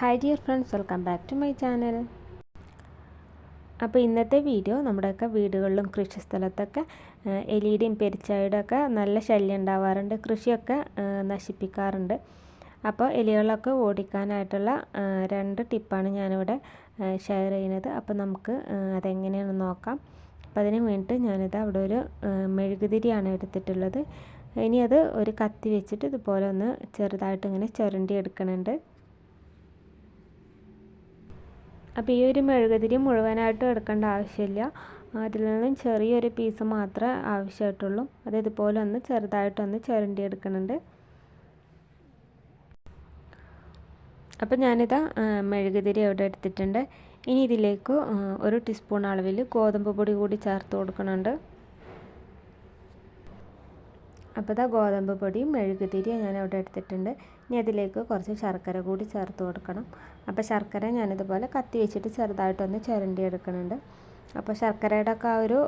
Hi dear friends welcome back to my channel അപ്പോൾ ഇന്നത്തെ video നമ്മുടെയൊക്കെ വീടുകളിലും കൃഷി സ്ഥലത്തൊക്കെ എലിയുടെയും പെരിച്ചായുടെ ഒക്കെ നല്ല ശല്യം ഉണ്ടാവാറുണ്ട്. കൃഷിയൊക്കെ നശിപ്പിക്കാറുണ്ട്. അപ്പോൾ എലികളൊക്കെ ഓടിക്കാനായിട്ടുള്ള രണ്ട് ടിപ്പാണ് ഞാനിവിടെ ഷെയർ ചെയ്യുന്നത്. അപ്പോൾ നമുക്ക് അതെങ്ങനെയാണ് നോക്കാം. അപ്പോൾ അതിന് വേണ്ടിയിട്ട് ഞാനിത് അവിടെ ഒരു മെഴുകുതിരിയാണ് എടുത്തിട്ടുള്ളത്. ഇനി അത് ഒരു കത്തി വെച്ചിട്ട് ഇതുപോലെ ഒന്ന് ചെറുതായിട്ട് ഇങ്ങനെ ചുരണ്ടി എടുക്കുന്നുണ്ട് അപ്പോൾ ഈ ഒരു മെഴുകുതിരി മുഴുവനായിട്ട് എടുക്കേണ്ട ആവശ്യമില്ല. അതിൽ നിന്നും ചെറിയൊരു പീസ് മാത്രമേ ആവശ്യമായിട്ടുള്ളൂ. അത് ഇതുപോലെ ഒന്ന് ചെറുതായിട്ടൊന്ന് ചുരണ്ടി എടുക്കുന്നുണ്ട് അപ്പോൾ ഞാനിതാ മെഴുകുതിരി അവിടെ എടുത്തിട്ടുണ്ട്. ഇനി ഇതിലേക്ക് ഒരു ടീസ്പൂൺ അളവിൽ ഗോതമ്പ് പൊടി കൂടി ചേർത്ത് കൊടുക്കുന്നുണ്ട്. അപ്പോൾ ഇതാ ഗോതമ്പ് പൊടിയും മെഴുകുതിരി ഞാൻ അവിടെ എടുത്തിട്ടുണ്ട്. ഇനി അതിലേക്ക് കുറച്ച് ശർക്കര കൂടി ചേർത്ത് കൊടുക്കണം. അപ്പോൾ ശർക്കര ഞാനിതുപോലെ കത്തി വെച്ചിട്ട് ചെറുതായിട്ടൊന്ന് ചുരണ്ടി എടുക്കുന്നുണ്ട് അപ്പോൾ ശർക്കരയുടെ ഒക്കെ ആ ഒരു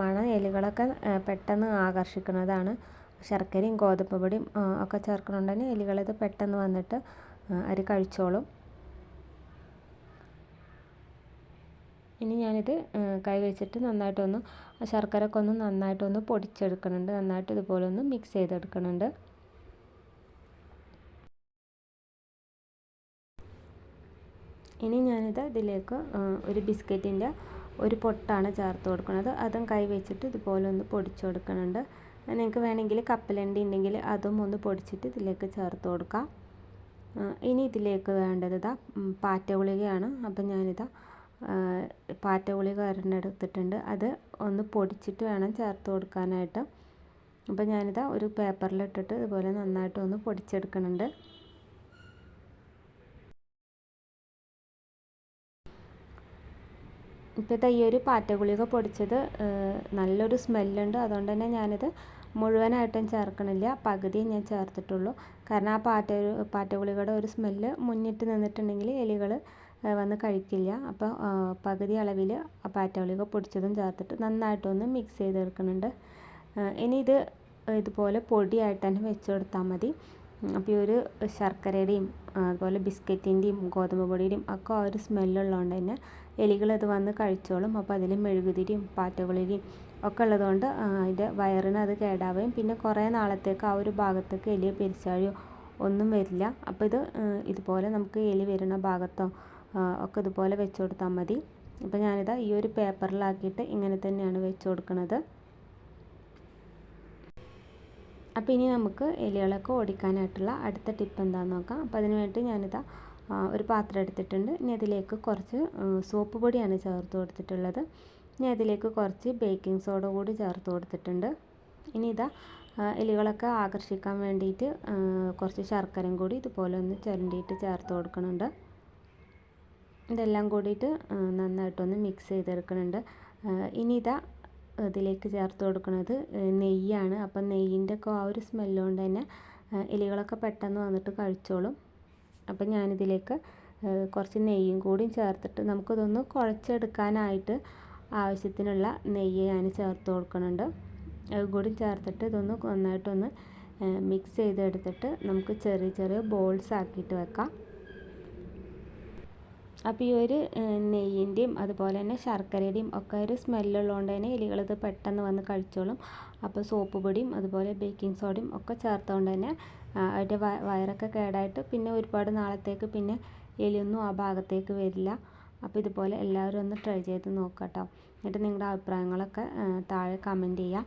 മണ എലികളൊക്കെ പെട്ടെന്ന് ആകർഷിക്കുന്നതാണ്. ശർക്കരയും ഗോതമ്പ് പൊടിയും ഒക്കെ ചേർക്കണോണ്ട് എലികളിത് പെട്ടെന്ന് വന്നിട്ട് അവർ കഴിച്ചോളും. ഇനി ഞാനിത് കൈ വെച്ചിട്ട് നന്നായിട്ടൊന്ന് ശർക്കരയൊക്കെ ഒന്ന് നന്നായിട്ടൊന്ന് പൊടിച്ചെടുക്കുന്നുണ്ട് നന്നായിട്ട് ഇതുപോലെ ഒന്ന് മിക്സ് ചെയ്തെടുക്കുന്നുണ്ട് ഇനി ഞാനിത് ഇതിലേക്ക് ഒരു ബിസ്ക്കറ്റിന്റെ ഒരു പൊട്ടാണ് ചേർത്ത് കൊടുക്കുന്നത് അതും കൈ വെച്ചിട്ട് ഇതുപോലെ ഒന്ന് പൊടിച്ചു കൊടുക്കുന്നുണ്ട് നിങ്ങൾക്ക് വേണമെങ്കിൽ കപ്പലണ്ടി ഉണ്ടെങ്കിൽ അതും ഒന്ന് പൊടിച്ചിട്ട് ഇതിലേക്ക് ചേർത്ത് കൊടുക്കാം. ഇനി ഇതിലേക്ക് വേണ്ടത് ഇതാ പാറ്റ ഗുളികയാണ്. അപ്പം ഞാനിതാ പാറ്റ ഗുളിക ഒരെണ്ണം എടുത്തിട്ടുണ്ട്. അത് ഒന്ന് പൊടിച്ചിട്ട് വേണം ചേർത്ത് കൊടുക്കാനായിട്ട്. അപ്പോൾ ഞാനിതാ ഒരു പേപ്പറിലിട്ടിട്ട് ഇതുപോലെ നന്നായിട്ട് ഒന്ന് പൊടിച്ചെടുക്കുന്നുണ്ട് ഇപ്പോഴത്തെ ഈ ഒരു പാറ്റ ഗുളിക പൊടിച്ചത് നല്ലൊരു സ്മെല്ലുണ്ട്. അതുകൊണ്ട് തന്നെ ഞാനിത് മുഴുവനായിട്ടും ചേർക്കണില്ല. പകുതിയെ ഞാൻ ചേർത്തിട്ടുള്ളൂ. കാരണം ആ പാറ്റ പാറ്റ ഗുളികയുടെ ഒരു സ്മെല്ല് മുന്നിട്ട് നിന്നിട്ടുണ്ടെങ്കിൽ എലികൾ വന്ന് കഴിക്കില്ല. അപ്പോൾ പകുതി അളവിൽ ആ പാറ്റ ഗുളിക പൊടിച്ചതും ചേർത്തിട്ട് നന്നായിട്ടൊന്ന് മിക്സ് ചെയ്തെടുക്കുന്നുണ്ട്. ഇനി ഇത് ഇതുപോലെ പൊടിയായിട്ട് തന്നെ വെച്ച് കൊടുത്താൽ മതി അപ്പോൾ ഈ ഒരു ശർക്കരയുടെയും അതുപോലെ ബിസ്ക്കറ്റിന്റെയും ഗോതമ്പ് പൊടിയുടെയും ഒക്കെ ആ ഒരു സ്മെല്ലുള്ളതുകൊണ്ട് തന്നെ എലികളത് വന്ന് കഴിച്ചോളും. അപ്പോൾ അതിൽ മെഴുകുതിരിയും പാറ്റഗുളികയും ഒക്കെ ഉള്ളതുകൊണ്ട് അതിന്റെ വയറിന് അത് കേടാവുകയും പിന്നെ കുറേ നാളത്തേക്ക് ആ ഒരു ഭാഗത്തേക്ക് എലിയോ പെരിച്ചാഴിയോ ഒന്നും വരില്ല. അപ്പോൾ ഇത് ഇതുപോലെ നമുക്ക് എലി വരുന്ന ഭാഗത്തോ ഒക്കെ ഇതുപോലെ വെച്ച് കൊടുത്താൽ മതി. അപ്പോൾ ഞാനിതാ ഈ ഒരു പേപ്പറിലാക്കിയിട്ട് ഇങ്ങനെ തന്നെയാണ് വെച്ച് കൊടുക്കുന്നത് അപ്പോൾ ഇനി നമുക്ക് എലികളൊക്കെ ഓടിക്കാനായിട്ടുള്ള അടുത്ത ടിപ്പ് എന്താണെന്ന് നോക്കാം. അപ്പോൾ അതിന് വേണ്ടി ഞാനിതാ ഒരു പാത്രം എടുത്തിട്ടുണ്ട്. ഇനി അതിലേക്ക് കുറച്ച് സോപ്പ് പൊടിയാണ് ചേർത്ത് കൊടുത്തിട്ടുള്ളത്. ഇനി അതിലേക്ക് കുറച്ച് ബേക്കിംഗ് സോഡ കൂടി ചേർത്ത് കൊടുത്തിട്ടുണ്ട്. ഇനി ഇതാ എലികളൊക്കെ ആകർഷിക്കാൻ വേണ്ടിയിട്ട് കുറച്ച് ശർക്കരയും കൂടി ഇതുപോലെ ഒന്ന് ചുരണ്ടിയിട്ട് ചേർത്ത് കൊടുക്കുന്നുണ്ട്. ഇതെല്ലാം കൂടിയിട്ട് നന്നായിട്ടൊന്ന് മിക്സ് ചെയ്തെടുക്കുന്നുണ്ട്. ഇനി ഇതാ ഇതിലേക്ക് ചേർത്ത് കൊടുക്കുന്നത് നെയ്യാണ്. അപ്പം നെയ്യിന്റെ ഒക്കെ ആ ഒരു സ്മെല്ലുകൊണ്ട് തന്നെ ഏഹ് എലികളൊക്കെ പെട്ടെന്ന് വന്നിട്ട് കഴിച്ചോളും. അപ്പം ഞാനിതിലേക്ക് കുറച്ച് നെയ്യും കൂടി ചേർത്തിട്ട് നമുക്കിതൊന്ന് കുഴച്ചെടുക്കാനായിട്ട് ആവശ്യത്തിനുള്ള നെയ്യ് ഞാൻ ചേർത്ത് കൊടുക്കുന്നുണ്ട്. അത് കൂടി ചേർത്തിട്ട് ഇതൊന്ന് നന്നായിട്ടൊന്ന് മിക്സ് ചെയ്തെടുത്തിട്ട് നമുക്ക് ചെറിയ ചെറിയ ബോൾസ് ആക്കിയിട്ട് വെക്കാം. അപ്പോൾ ഈ ഒരു നെയ്യിന്റെയും അതുപോലെ തന്നെ ശർക്കരയുടെയും ഒക്കെ ഒരു സ്മെല്ലുള്ളതുകൊണ്ട് തന്നെ എലികളത് പെട്ടെന്ന് വന്ന് കഴിച്ചോളും. അപ്പോൾ സോപ്പ് പൊടിയും അതുപോലെ ബേക്കിംഗ് സോഡയും ഒക്കെ ചേർത്തുകൊണ്ട് തന്നെ അതിന്റെ വയറൊക്കെ കേടായിട്ട് പിന്നെ ഒരുപാട് നാളത്തേക്ക് പിന്നെ എലിയൊന്നും ആ ഭാഗത്തേക്ക് വരില്ല. അപ്പോൾ ഇതുപോലെ എല്ലാവരും ഒന്ന് ട്രൈ ചെയ്ത് നോക്കട്ടോ. കേട്ടോ എന്നിട്ട് നിങ്ങളുടെ അഭിപ്രായങ്ങളൊക്കെ താഴെ കമന്റ് ചെയ്യുക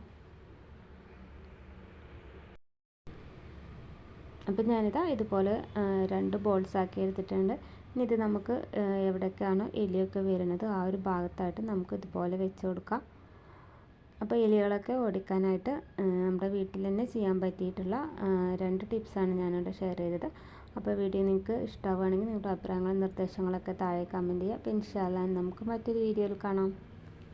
അപ്പം ഞാനിതാ ഇതുപോലെ രണ്ട് ബോൾസ് ആക്കി എടുത്തിട്ടുണ്ട്. ഇനി ഇത് നമുക്ക് എവിടേക്കാണ് എലിയൊക്കെ വരുന്നത് ആ ഒരു ഭാഗത്തായിട്ട് നമുക്ക് ഇതുപോലെ വെച്ച് കൊടുക്കാം. അപ്പോൾ എലികളൊക്കെ ഓടിക്കാനായിട്ട് നമ്മുടെ വീട്ടിൽ തന്നെ ചെയ്യാൻ പറ്റിയിട്ടുള്ള രണ്ട് ടിപ്സാണ് ഞാനിവിടെ ഷെയർ ചെയ്തത്. അപ്പോൾ വീഡിയോ നിങ്ങൾക്ക് ഇഷ്ടമാവുകയാണെങ്കിൽ നിങ്ങളുടെ അഭിപ്രായങ്ങളും നിർദ്ദേശങ്ങളൊക്കെ താഴെ കമന്റ് ചെയ്യുക. അപ്പോൾ ഇൻഷാല്ലാ നമുക്ക് മറ്റൊരു വീഡിയോയിൽ കാണാം.